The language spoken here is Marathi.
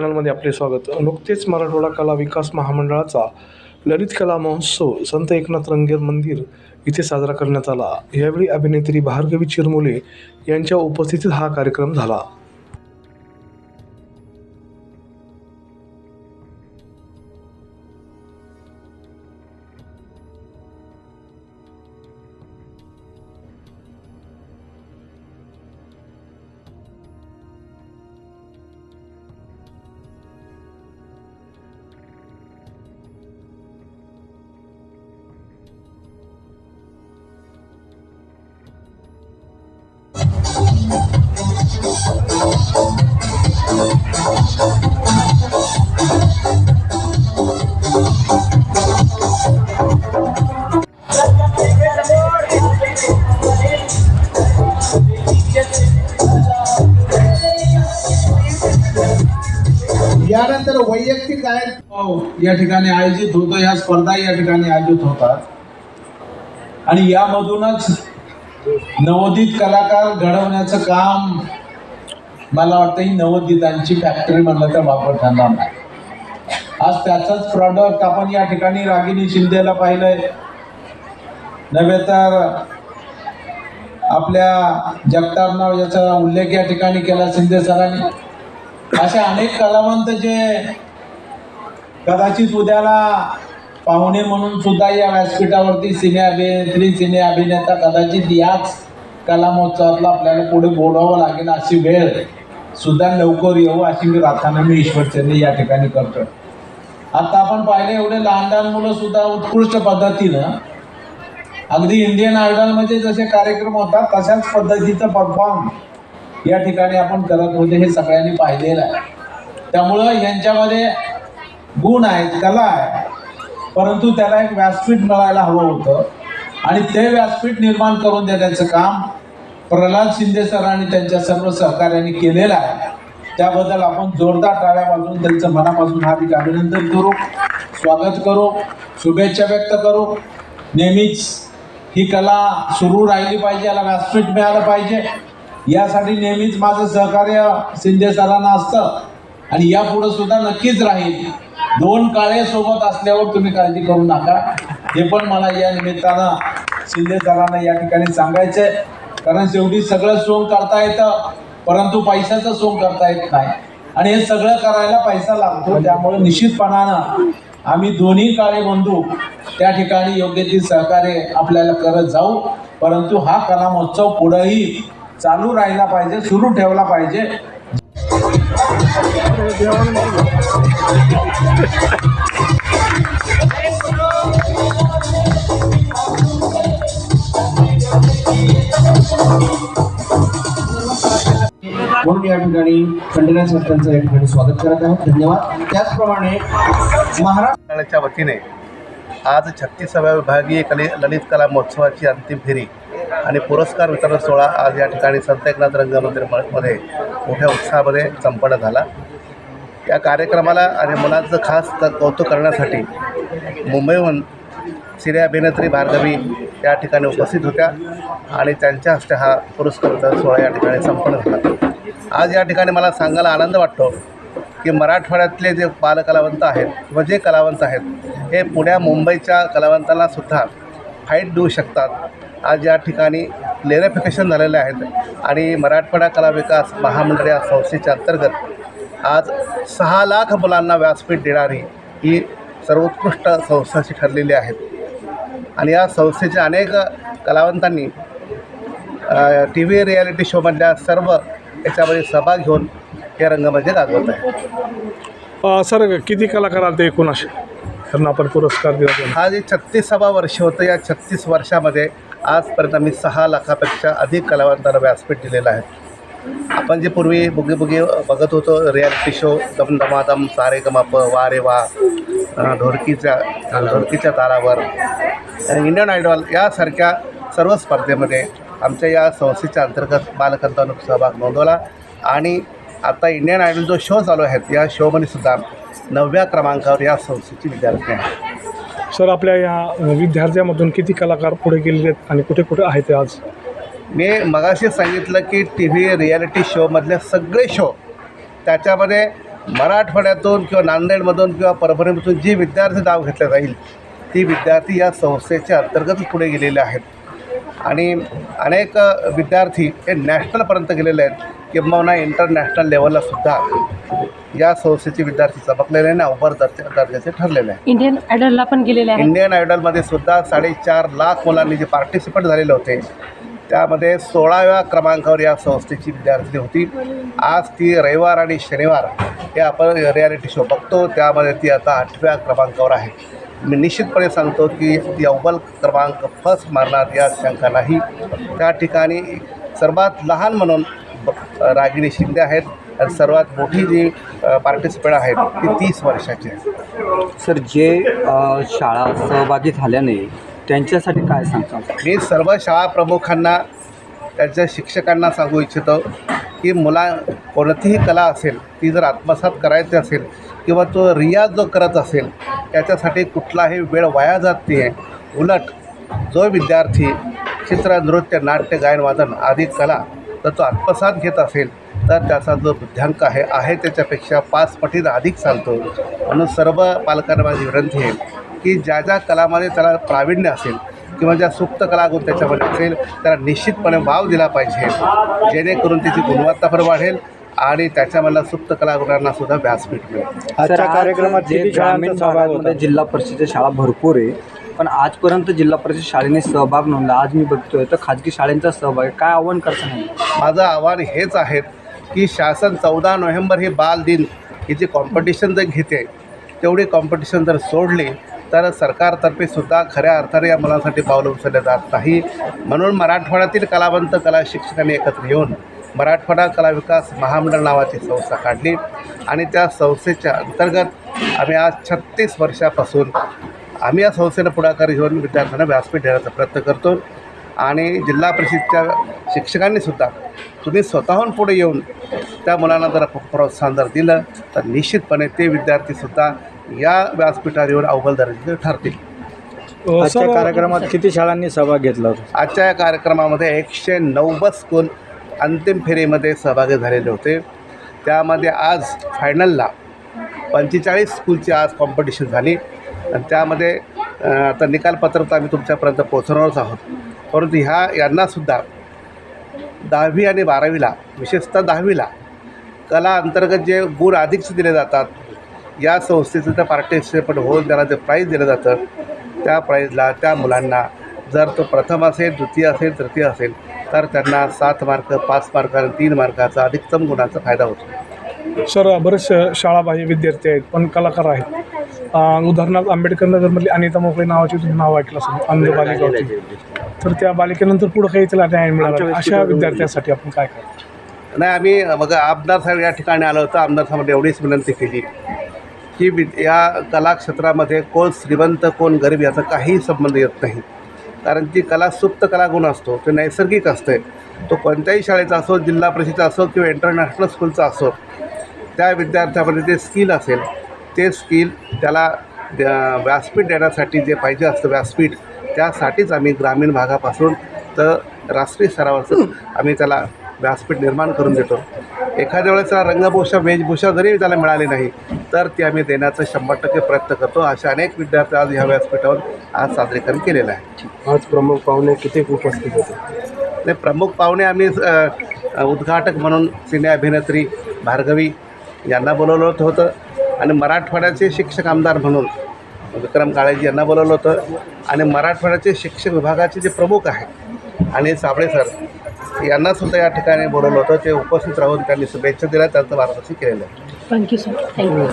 चॅनलमध्ये आपले स्वागत. नुकतेच मराठवाडा कला विकास महामंडळाचा ललित कला महोत्सव संत एकनाथ रंगेर मंदिर इथे साजरा करण्यात आला. यावेळी अभिनेत्री भार्गवी चिरमुले यांच्या उपस्थितीत हा कार्यक्रम झाला. यानंतर वैयक्तिक गायन हो, या ठिकाणी आयोजित होतो या स्पर्धा या ठिकाणी आयोजित होतात. आणि यामधूनच नवोदित कलाकार घडवण्याचं काम मला वाटतं ही नवोदितांची फॅक्टरी म्हणलं तर वापर ठरणार नाही. आज त्याचंच प्रॉडक्ट आपण या ठिकाणी रागिनी शिंदेला पाहिलंय. नव्हे तर आपल्या जगताप नाव याचा उल्लेख या ठिकाणी केला शिंदे सरांनी. असे अनेक कलावंत जे कदाचित उद्याला पाहुणे म्हणून सुद्धा या व्यासपीठावरती सिने अभिनेत्री सिने अभिनेता कदाचित याच कला महोत्सवातला आपल्याला पुढे बोलावं लागेल अशी वेळ सुद्धा लवकर येऊ अशी मी प्रार्थना मी ईश्वरचंद्र या ठिकाणी करतो आता आपण पाहिले एवढे लहान लहान मुलं सुद्धा उत्कृष्ट पद्धतीनं अगदी इंडियन आयडलमध्ये जसे कार्यक्रम होतात तशाच पद्धतीचं परफॉर्म या ठिकाणी आपण करत होते हे सगळ्यांनी पाहिलेलं आहे. त्यामुळं यांच्यामध्ये गुण आहेत कला आहे. परंतु त्याला एक व्यासपीठ मिळायला हवं होतं. आणि ते व्यासपीठ निर्माण करून देण्याचं काम प्रल्हाद शिंदे सर आणि त्यांच्या सर्व सहकार्यांनी केलेलं आहे. त्याबद्दल आपण जोरदार टाळ्या वाजवून त्यांचं मनापासून हार्दिक अभिनंदन करू स्वागत करू शुभेच्छा व्यक्त करू. नेहमीच ही कला सुरू राहिली पाहिजे याला व्यासपीठ मिळालं पाहिजे. यासाठी नेहमीच माझं सहकार्य शिंदे सरांना असतं. आणि यापुढे सुद्धा नक्कीच राहील. दोन काळे सोबत असल्यावर तुम्ही काळजी करू नका. हे पण मला या निमित्तानं शिंदे सरांना या ठिकाणी सांगायचंय. कारण शेवटी सगळं सोंग करता येतं परंतु पैशाचं सोंग करता येत नाही. आणि हे सगळं करायला पैसा लागतो त्यामुळे निश्चितपणानं आम्ही दोन्ही काळे बंधू त्या ठिकाणी योग्य ती सहकार्य आपल्याला करत जाऊ. परंतु हा कला महोत्सव पुढेही चालू राहिला पाहिजे सुरू ठेवला पाहिजे. म्हणून या ठिकाणी खंडेराय सर त्यांचं या ठिकाणी स्वागत करत आहोत. धन्यवाद. त्याचप्रमाणे महाराष्ट्र मंडळाच्या वतीने आज छत्तीसाव्या विभागीय कले ललित कला महोत्सवाची अंतिम फेरी आणि पुरस्कार वितरण सोहळा आज या ठिकाणी संत एकनाथ रंगमंदिरमध्ये मोठ्या उत्साहामध्ये संपन्न झाला. या कार्यक्रमाला आणि मुलांचं खास कौतुक करण्यासाठी मुंबईहून सिने अभिनेत्री भार्गवी या ठिकाणी उपस्थित होत्या आणि त्यांच्या हस्ते हा पुरस्कार वितरण सोहळा या ठिकाणी संपन्न झाला. आज या ठिकाणी मला सांगायला आनंद वाटतो की मराठवाड्यातले जे बालकलावंत आहेत किंवा जे कलावंत आहेत हे पुण्या मुंबईच्या कलावंतांना सुद्धा फाईट देऊ शकतात. आज या ठिकाणी क्लेरिफिकेशन झालेले आहेत. आणि मराठवाडा कला विकास महामंडळ या संस्थेच्या अंतर्गत आज सहा लाख मुलांना व्यासपीठ देणारी ही सर्वोत्कृष्ट संस्थाशी ठरलेली आहेत आणि या संस्थेच्या अनेक कलावंतांनी टी व्ही रियालिटी शोमधल्या सर्व याच्यामध्ये सहभाग घेऊन हे रंगमध्ये गाजवत आहे सर किती कलाकार आले ते एकूण असे? त्यांना आपण पुरस्कार दिला गेला. हा जे छत्तीसावा वर्ष होतं या छत्तीस वर्षामध्ये आजपर्यंत आम्ही सहा लाखापेक्षा अधिक कलावंतांना व्यासपीठ दिलेलं आहे आपण जे पूर्वी बुगी बुगी बघत होतो रियालिटी शो दम दमादम सारे गमाप वा रे वा ढोरकीच्या ढोरकीच्या तारावर आणि इंडियन आयडॉल यासारख्या सर्व स्पर्धेमध्ये आमच्या या संस्थेच्या अंतर्गत बालकांतांनी सहभाग नोंदवला आणि आता इंडियन आयडल जो शो चालू आहेत या शोमध्ये सुद्धा नवव्या क्रमांकावर या संस्थेची विद्यार्थी आहे सर आपल्या या विद्यार्थ्यांमधून किती कलाकार पुढे गेलेले आहेत आणि कुठे कुठे आहेत ते आज? मी मगाशी सांगितलं की टी व्ही रियालिटी शोमधले सगळे शो त्याच्यामध्ये मराठवाड्यातून किंवा नांदेडमधून किंवा परभणीमधून जी विद्यार्थी नाव घेतलं जाईल ती विद्यार्थी या संस्थेच्या अंतर्गत पुढे गेलेले आहेत. आणि अनेक विद्यार्थी हे नॅशनलपर्यंत गेलेले आहेत. किंबहुना इंटरनॅशनल लेवलला सुद्धा या संस्थेचे विद्यार्थी चमकलेले आणि अव्वल दर्जा दर्जाचे ठरलेले आहेत. इंडियन आयडलला पण गेलेले आहेत. इंडियन आयडलमध्ये सुद्धा साडेचार लाख मुलांनी जे पार्टिसिपंट झालेले होते त्यामध्ये सोळाव्या क्रमांकावर या संस्थेची विद्यार्थी होती. आज ती रविवार आणि शनिवार हे आपण रियालिटी शो बघतो. त्यामध्ये ती आता आठव्या क्रमांकावर आहे. मी निश्चितपणे सांगतो की ती अव्वल क्रमांक फर्स्ट मारणार या शंका नाही. त्या ठिकाणी सर्वात लहान म्हणून रागिणी शिंदे आहेत. आणि सर्वात मोठी जी पार्टिसिपेंट आहेत ती तीस वर्षाची आहे सर जे शाळा सहभागी झाल्या नाही त्यांच्यासाठी काय सांगता मी सर्व शाळा प्रमुखांना त्यांच्या शिक्षकांना सांगू इच्छितो की मुला कोणतीही कला असेल ती जर आत्मसात करायची असेल किंवा तो रियाज जो करत असेल त्याच्यासाठी कुठलाही वेळ वाया जात नाही आहे उलट जो विद्यार्थी चित्र नृत्य नाट्य गायन वादन आदी कला तर तो आत्मसात घेत असेल तर त्याचा जो बुद्ध्यांक आहे आहे त्याच्यापेक्षा पाच पटीने अधिक चालतो. म्हणून सर्व पालकांना माझी विनंती आहे की ज्या ज्या कलामध्ये त्याला प्रावीण्य असेल किंवा ज्या सुप्त कलागुण त्याच्यामध्ये असेल त्याला निश्चितपणे वाव दिला पाहिजे जेणेकरून त्याची गुणवत्ता पण वाढेल आणि त्याच्यामधल्या सुप्त कलागुणांना सुद्धा व्यासपीठ मिळेल. आजच्या कार्यक्रमात जे ग्रामीण भागामध्ये जिल्हा परिषदेच्या शाळा भरपूर आहे पण आजपर्यंत जिल्हा परिषद शाळेने सहभाग नोंदला. आज मी बघतोय तर खाजगी शाळेंचा सहभाग आहे. काय आव्हान करता नाही माझं आव्हान हेच आहे की शासन चौदा नोव्हेंबर हे बाल दिन ही जी कॉम्पिटिशन जर घेते तेवढी कॉम्पिटिशन जर सोडली तर सरकारतर्फे सुद्धा खऱ्या अर्थाने या मुलांसाठी पावलं उचलले जात नाही. म्हणून मराठवाड्यातील कलावंत कला शिक्षकांनी एकत्र येऊन मराठवाडा कला विकास महामंडळ नावाची संस्था काढली आणि त्या संस्थेच्या अंतर्गत आम्ही आज छत्तीस वर्षापासून आम्ही या संस्थेनं पुढाकार घेऊन विद्यार्थ्यांना व्यासपीठ देण्याचा प्रयत्न करतो. आणि जिल्हा परिषदच्या शिक्षकांनी सुद्धा तुम्ही स्वतःहून पुढे येऊन त्या मुलांना जर प्रोत्साहन जर दिलं तर निश्चितपणे ते विद्यार्थीसुद्धा या व्यासपीठावर येऊन अव्वल दर्जाचे ठरतील. आजच्या कार्यक्रमात किती शाळांनी सहभाग घेतला होता? आजच्या या कार्यक्रमामध्ये एकशे नव्वद स्कूल अंतिम फेरीमध्ये सहभागी झालेले होते. त्यामध्ये आज फायनलला पंचेचाळीस स्कूलची आज कॉम्पिटिशन झाली. आणि त्यामध्ये आता निकालपत्र तर आम्ही तुमच्यापर्यंत पोहोचवणारच आहोत. परंतु ह्या यांनासुद्धा दहावी आणि बारावीला विशेषतः दहावीला कला अंतर्गत जे गुण अधिकचे दिले जातात या संस्थेचं त्या पार्टिसिपेट होऊन त्यांना जे प्राईज दिलं जातं त्या प्राईजला त्या मुलांना जर तो प्रथम असेल द्वितीय असेल तृतीय असेल तर त्यांना सात मार्क पाच मार्क आणि तीन मार्काचा अधिकतम गुणांचा फायदा होतो. सर बरेचसे शाळाबाह्य विद्यार्थी आहेत पण कलाकार आहेत. उदाहरणार्थ आंबेडकर नगरमधली अनिता मोकळे नावाची तुम्ही नाव ऐकलं असेल अंध बालिका तर त्या बालिकेनंतर पुढं काही तिला न्याय मिळाला. अशा विद्यार्थ्यांसाठी आपण काय करतो नाही आम्ही बघा आमदार साहेब या ठिकाणी आलो होतो. आमदार साहेबांनी एवढीच विनंती केली. की वि या कला क्षेत्रामध्ये कोण श्रीमंत कोण गरीब याचा काहीही संबंध येत नाही. कारण ती कला सुप्त कलागुण असतो ते नैसर्गिक असते तो कोणत्याही शाळेचा असो जिल्हा परिषदेचा असो किंवा इंटरनॅशनल स्कूलचा असो त्या विद्यार्थ्यामध्ये जे स्किल असेल. ते स्किल त्याला व्यासपीठ देण्यासाठी जे पाहिजे असतं व्यासपीठ त्यासाठीच आम्ही ग्रामीण भागापासून तर राष्ट्रीय स्तरावरचं आम्ही त्याला व्यासपीठ निर्माण करून देतो. एखाद्या वेळेस त्याला रंगभूषा वेशभूषा जरी त्याला मिळाली नाही तर ती आम्ही देण्याचा शंभर टक्के प्रयत्न करतो. असे अनेक विद्यार्थी आज ह्या व्यासपीठावर आज सादरीकरण केलेलं आहे. आज प्रमुख पाहुणे किती उपस्थित होते? आणि प्रमुख पाहुणे आम्ही उद्घाटक म्हणून सिने अभिनेत्री भार्गवी यांना बोलवलं होतं. आणि मराठवाड्याचे शिक्षक आमदार म्हणून विक्रम काळेजी यांना बोलवलं होतं. आणि मराठवाड्याचे शिक्षक विभागाचे जे प्रमुख आहेत आणि साबळे सर यांनासुद्धा या ठिकाणी बोलवलं होतं. ते उपस्थित राहून त्यांनी शुभेच्छा दिल्या त्यांचं मार्गदर्शन केलेलं आहे. Thank you sir thank you